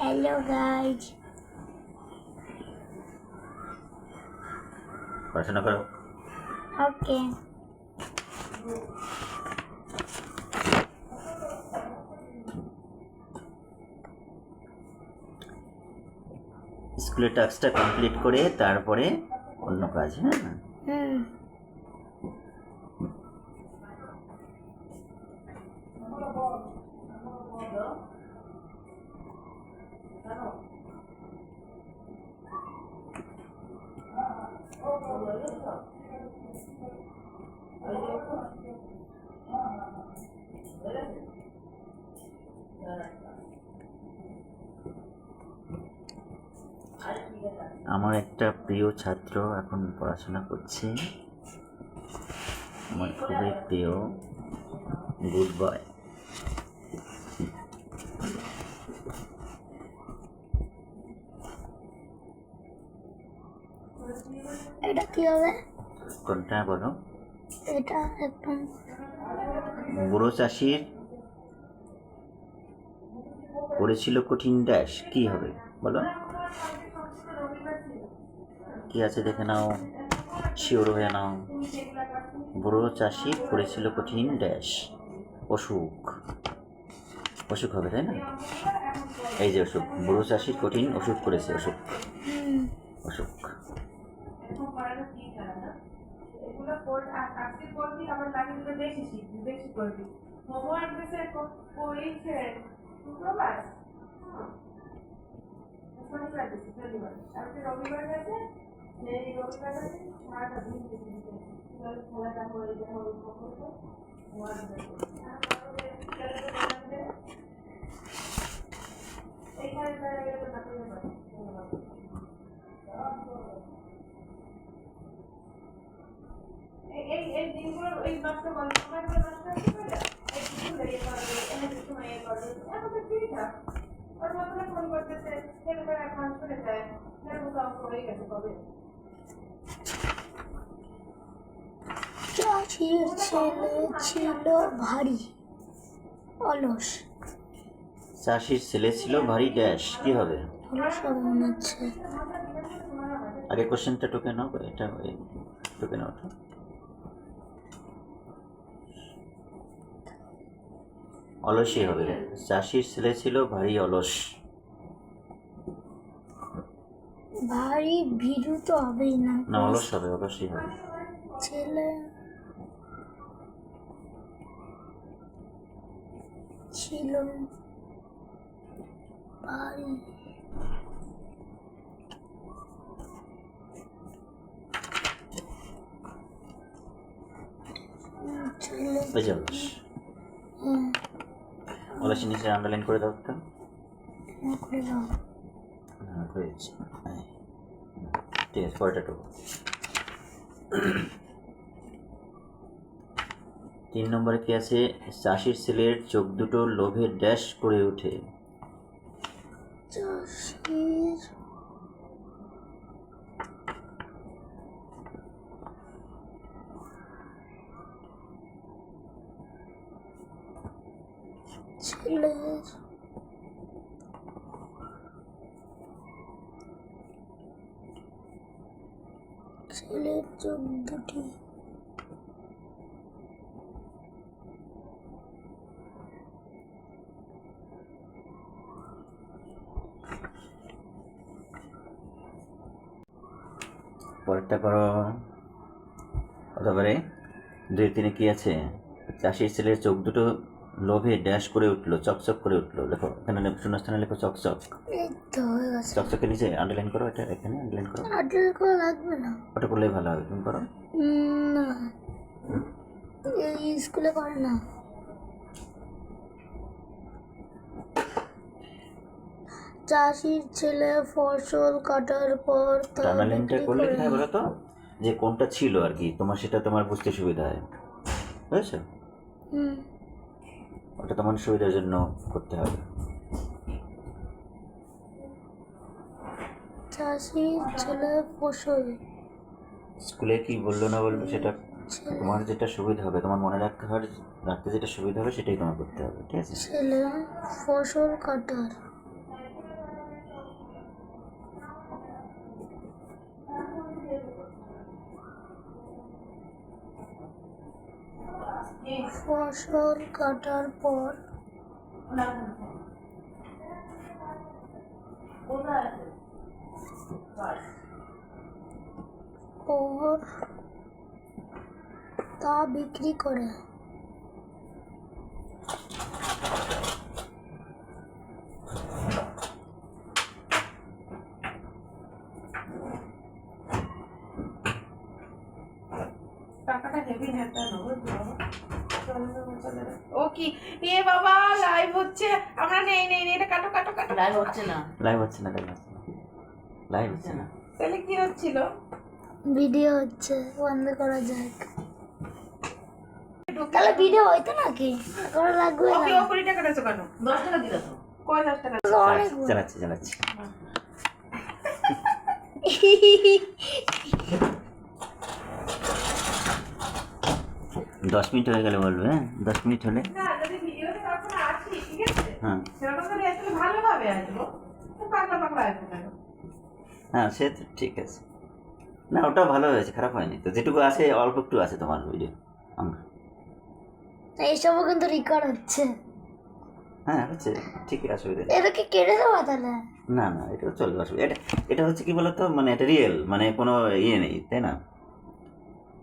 Hello guys পড়াশোনা করো। ওকে স্কুলের টাস্কটা কমপ্লিট করে তারপরে অন্য কাজ হ্যাঁ? হুম। আমার একটা প্রিয় ছাত্র এখন পড়াশোনা করছে। আমার খুবই প্রিয় গুড বয় কি হবে কোনটা বলো? এটা একদম। বুড়ো চাষির করেছিল কঠিন ড্যাশ কি হবে? বলো। কি আছে দেখে নাও শিওর হয়ে নাও। বুড়ো চাষির করেছিল কঠিন ড্যাশ অসুখ। অসুখ হবে তাই না? এই যে অসুখ বুড়ো চাষির কঠিন অসুখ করেছে অসুখ। অসুখ এগুলো পড় করবি আবার বাকিগুলো বেশি শিখবি বেশি করবি হোমওয়ার্ক ক- করেছে শুক্রবার? হ্যাঁ। শনিবার। শনিবার রবিবার এই রবিবার এইখানে এই এই এই দিনগুলো এই নষ্ট করলে সময়গুলো নষ্ট হচ্ছে না এই দিনগুলো করবে এনে সময় করবে এখন তো ঠিক আছে। ওর মতন ফোন করতেছে ছেলে করে এখন শুনে যায়। এর মতো অঙ্ক হয়ে গেছে কবে? ছেলে ছিল ভারী অলস। চাষির ছেলে ছিল ভারী ড্যাশ কি হবে? মনে হচ্ছে। আগে কোশ্চেনটা টুকে নাও এটা টুকে নাও অলসই হবে। চাষির ছেলে ছিল ভারী অলস। ভারী ভীরু তো হবেই না। না অলস হবে অলসই হবে। ছেলে ছিল ভারী। উম, ছেলে ওই যে অলস হ্যাঁ অলসের নিচে আন্ডারলাইন করে দাও একটা হ্যাঁ, হ্যাঁ এই। ঠিক আছে পরেরটা টুকু। তিন নম্বরে কি আছে? চাষির ছেলের চোখ দুটো লোভে ড্যাশ করে ওঠে। চাষির ছেলের ছেলের চোখ দুটি পরেরটা করো দুই তিনে কি আছে? চাষির ছেলের চোখ দুটো লোভে ড্যাশ করে উঠল চকচক করে উঠল। লেখো এখানে শূন্যস্থানে লেখো চকচক। হয়ে চকচকের নিচে আন্ডারলাইন করো এটা এখানে আন্ডারলাইন করো। আড্ডার করা লাগবে না। ওটা করলেই ভালো হবে তুমি করো। না। এই স্কুলে করে না। চাষির ছেলে ফসল কাটার পর তা আন্ডারলাইনটা করলে কি হয় বলো তো যে কোনটা ছিল আর কি তোমার সেটা তোমার বুঝতে সুবিধা হয়। বুঝেছ? হুম। ওটা তোমার সুবিধার জন্য করতে হবে। চাষি ছেলে ফসল স্কুলে কি বলল না বলল সেটা তোমার যেটা সুবিধা হবে তোমার মনে রাখতে হবে রাখতে যেটা সুবিধা হবে সেটাই তোমার করতে হবে ঠিক আছে? ছেলে ফসল কাটার। ফসল কাটার পর তা বিক্রি করে টাকাটা হেভি নেতা নেব ও কি এ বাবা লাইভ হচ্ছে আমরা নেই নেই নেই এটা কাটো কাটো কাটো লাইভ হচ্ছে না। লাইভ হচ্ছে না লাইভ হচ্ছে না। লাইভ হচ্ছে না। তাহলে কি হচ্ছিল? ভিডিও হচ্ছে বন্ধ করা যাক। তাহলে ভিডিও হইতো নাকি? করা লাগবে না। ও কুড়ি টাকা দিয়েছ কেন? দশ টাকা দিল তো। কয় দশ টাকা অনেক চালাচ্ছি চালাচ্ছি দশ মিনিট হয়ে গেলে বলবে হ্যাঁ? দশ মিনিট হলে? না যদি ভিডিওতে তখন আছি ঠিক আছে? হ্যাঁ। ভালোভাবে আসব পাগলা পাগলা আসব কেন হ্যাঁ সে তো ঠিক আছে। না ওটা ভালো হয়েছে খারাপ হয়নি তো। যেটুকু আছে অল্প একটু আছে তোমার ভিডিও আমরা। এইসবও কিন্তু রেকর্ড হচ্ছে। হ্যাঁ হচ্ছে ঠিক আছে অসুবিধা নেই। এটাকে কেটে দেওয়া তাহলে? না না এটা চলবে অসুবিধা এটা এটা হচ্ছে কি বলতো মানে এটা রিয়েল মানে কোনো ইয়ে নেই তাই না?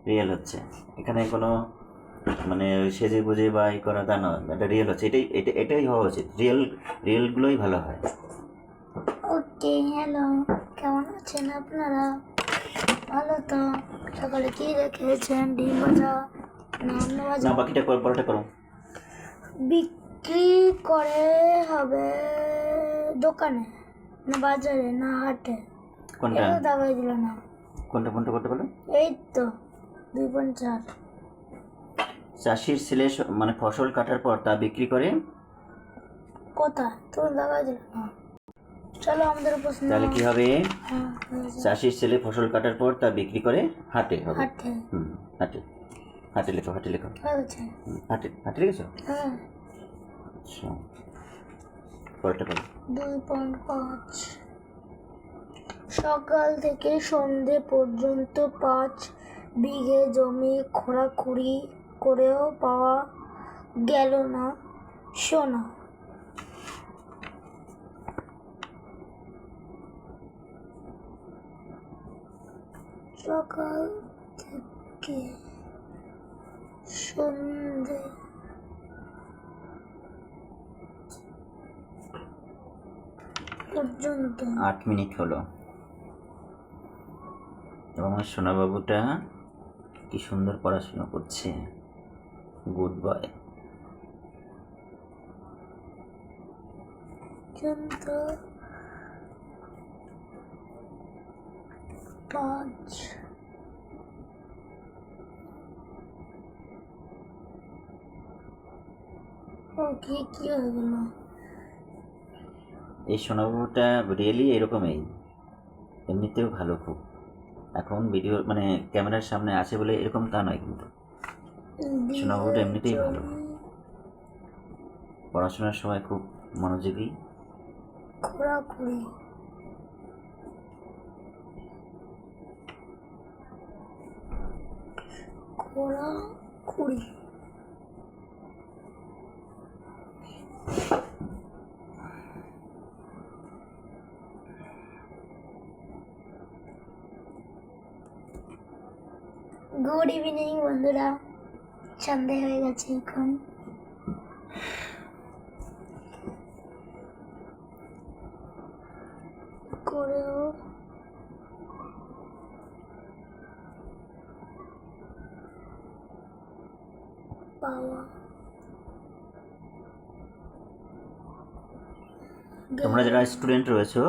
রিয়েল হচ্ছে। এখানে কোনো মানে সেজে গুজে বা ই করা তা নয় এটা রিয়েল হচ্ছে এটাই এটা এটাই হওয়া উচিত রিয়েল রিয়েলগুলোই ভালো হয়। ওকে হ্যালো কেমন আছেন আপনারা? ভালো তো সকালে কি রেখেছেন? ডিম ভাজা না ভাজা? না বাকিটা করো পরোটা করো। বিক্রি করে হবে দোকানে না বাজারে না হাটে? কোনটা? দাবাই দিল না। কোনটা কোনটা করতে বলো? এই তো দুই পয়েন্ট চার। চাষির ছেলে মানে ফসল কাটার পর তা বিক্রি করে? কোথায় তুমি দাবাই দিল। চলো আমাদের প্রশ্ন তাহলে কি হবে? হ্যাঁ, চাষির ছেলে ফসল কাটার পর তা বিক্রি করে হাটে হবে। হাটে। হুম হাটে। হাটে লেখো হাটে লেখো। হুম, হাটে হাটে লিখেছো? হ্যাঁ। আচ্ছা। পরেরটা দুই পয়েন্ট পাঁচ। সকাল থেকে সন্ধে পর্যন্ত পাঁচ বিঘে জমি খোঁড়াখুড়ি করেও পাওয়া গেল না, সোনা। সকাল থেকে সন্ধে পর্যন্ত আট মিনিট হলো। এবং আমার সোনাবাবুটা কি সুন্দর পড়াশোনা করছে। গুড পর্যন্ত পাঁচ ওকে কি হয়ে গেল এই সোনাবাবুটা রিয়েলি এরকমই। এমনিতেও ভালো খুব। এখন ভিডিও মানে ক্যামেরার সামনে আছে বলে এরকম তা নয় কিন্তু। সোনাবাবুটা এমনিতেই ভালো। পড়াশোনার সময় খুব মনোযোগী। গুড ইভিনিং বন্ধুরা। সন্ধে হয়ে গেছে এখন। করেও তোমরা যারা স্টুডেন্ট রয়েছো,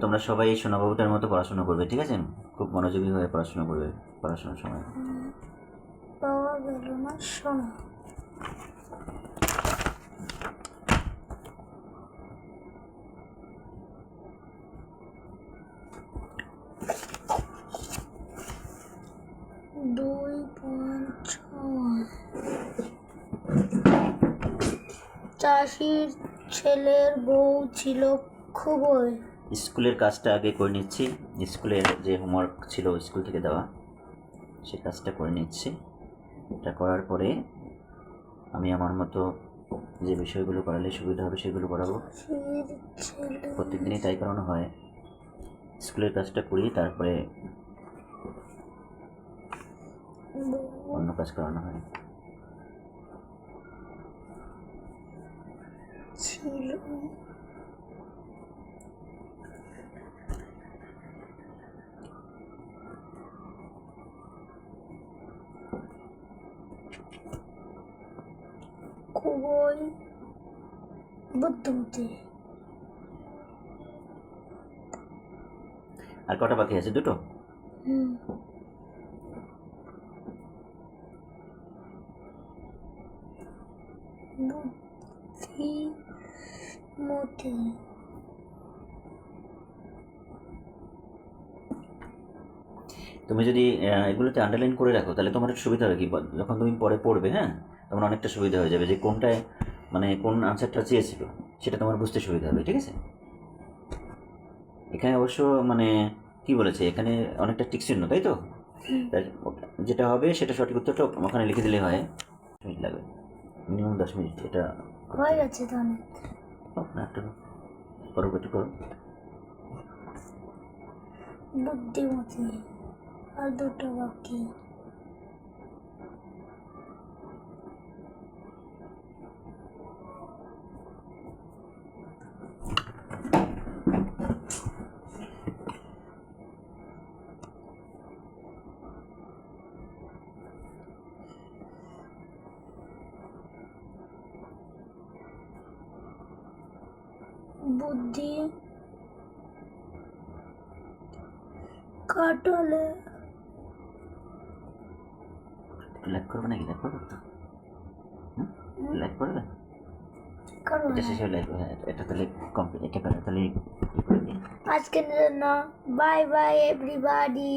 তোমরা সবাই এই সোনাবাবুটার মতো পড়াশোনা করবে, ঠিক আছে? খুব মনোযোগী হয়ে পড়াশোনা করবে, পড়াশোনার সময়। গেল না সোনা দুই ছয়। চাষির ছেলের বউ ছিল খুবই। স্কুলের কাজটা আগে করে নিচ্ছি। স্কুলের যে হোমওয়ার্ক ছিল, স্কুল থেকে দেওয়া, সে কাজটা করে নিচ্ছি। এটা করার পরে আমি আমার মতো যে বিষয়গুলো করালে সুবিধা হবে সেগুলো করাবো। প্রত্যেক দিনই তাই করানো হয়। স্কুলের কাজটা করি, তারপরে অন্য কাজ করানো হয়। ছিল বুদ্ধিমতী আর কটা বাকি আছে? দুটো? হুম। বুদ্ধিমতী তুমি যদি এগুলোতে আন্ডারলাইন করে রাখো তাহলে তোমার একটু সুবিধা হবে কি? যখন তুমি পরে পড়বে হ্যাঁ তোমার অনেকটা সুবিধা হয়ে যাবে যে কোনটায় মানে কোন আনসারটা চেয়েছিল সেটা তোমার বুঝতে সুবিধা হবে ঠিক আছে? এখানে অবশ্য মানে কি বলেছে এখানে অনেকটা টিক চিহ্ন তাই তো? যেটা হবে সেটা সঠিক উত্তরটা ওখানে লিখে দিলে হয়। মিনিট লাগবে। মিনিমাম দশ মিনিট এটা হয়ে গেছে তো অনেক। না একটু করো একটু করো। বুদ্ধিমতী আর দুটো বাকি। বুদ্ধি কাটালে লাইক করবে নাকি? লাইক করবে তো? লাইক করবে? এটা না। শেষ লাইক হ্যাঁ এটা তাহলে কমপ্লিট এটা তাহলে করে দিই। Bye bye everybody